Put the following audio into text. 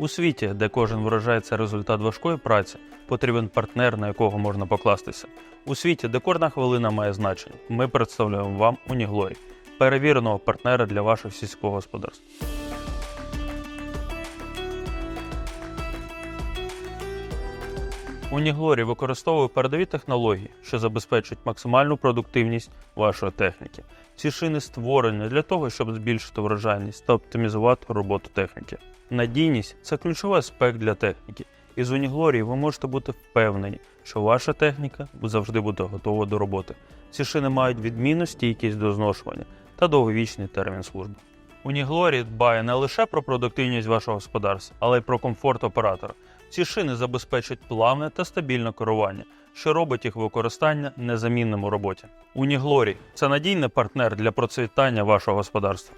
У світі, де кожен врожай це результат важкої праці, потрібен партнер, на якого можна покластися. У світі, де кожна хвилина має значення, ми представляємо вам Уніглорі, перевіреного партнера для вашого сільського господарства. Уніглорі використовує передові технології, що забезпечують максимальну продуктивність вашої техніки. Ці шини створені для того, щоб збільшити врожайність та оптимізувати роботу техніки. Надійність це ключовий аспект для техніки. І з Уніглорії ви можете бути впевнені, що ваша техніка завжди буде готова до роботи. Ці шини мають відмінну стійкість до зношування та довговічний термін служби. Уніглорі дбає не лише про продуктивність вашого господарства, але й про комфорт оператора. Ці шини забезпечують плавне та стабільне керування, що робить їх використання незамінним у роботі. Уніглорі це надійний партнер для процвітання вашого господарства.